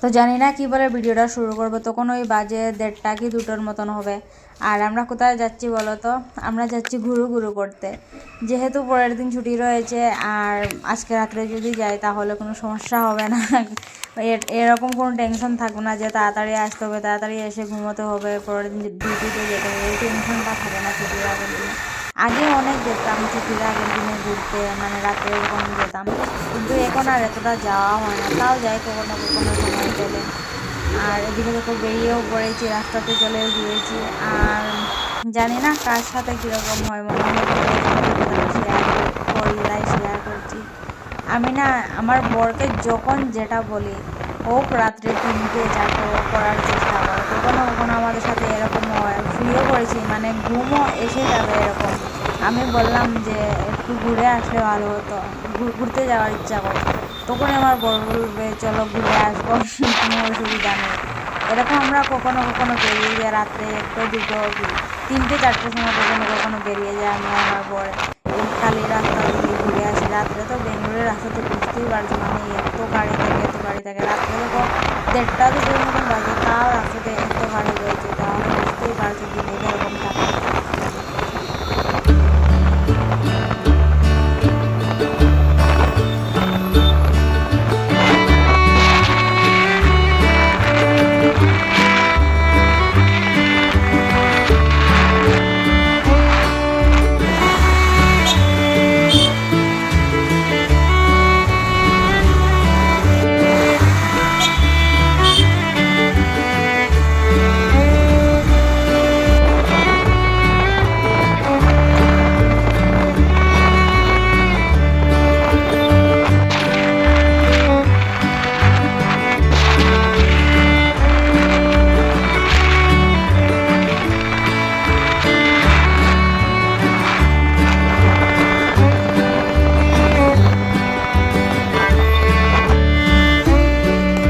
তো জানি না কী বলে ভিডিওটা শুরু করব। তখন ওই বাজে দেড়টা কি দুটোর মতন হবে। আর আমরা কোথায় যাচ্ছি বলো তো? আমরা যাচ্ছি ঘুরু ঘুরু করতে। যেহেতু পরের দিন ছুটি রয়েছে, আর আজকে রাত্রে যদি যাই তাহলে কোনো সমস্যা হবে না। এরকম কোনো টেনশন থাকবে না যে তাড়াতাড়ি আসতে হবে, তাড়াতাড়ি এসে ঘুমোতে হবে, পরের দিন ডিউটিতে যেতে হবে, এই টেনশনটা থাকে না ছুটির দিনে আগে অনেক যেতাম ছুটির আগের দিনে ঘুরতে মানে রাতে এরকম যেতাম। কিন্তু এখন আর এতটা যাওয়া হয় না। তাও যাই কখনো কখনো সময় পেলে আর এদিকে দেখো বেরিয়েও পড়েছি, রাস্তাতে চলেও গিয়েছি। আর জানি না কার সাথে কীরকম হয়, মনে হয় শেয়ার করি শেয়ার করছি। আমি না, আমার বরকে যখন যেটা বলি, হোক রাত্রে তিনটে, চারটে করার চেষ্টা করে। কখনো কখনো আমাদের সাথে এরকম শুয়েও পড়েছি মানে ঘুমও এসে যাবে এরকম। আমি বললাম যে, একটু ঘুরে আসলে ভালো হতো। ঘুরতে যাওয়ার ইচ্ছা করে তখন আমার বর বলবে, চলো ঘুরে আসব, কোনো অসুবিধা নেই। এরকম আমরা কখনো কখনো বেরিয়ে যাই, রাত্রে একটা, দুটো, তিনটে, চারটের সময় কখনো কখনো বেরিয়ে যাই আমি আমার বর। এই খালি রাস্তা দিয়ে ঘুরে আসি। রাত্রে তো বেঙ্গলোরের রাস্তা তো বুঝতেই পারছ মানে এত গাড়ি থাকে, এত গাড়ি থাকে। রাত্রে তো দেড়টা, দুটোর মতন বাজে, তাও রাস্তাতে এত গাড়ি রয়েছে। বাড়িতে দিব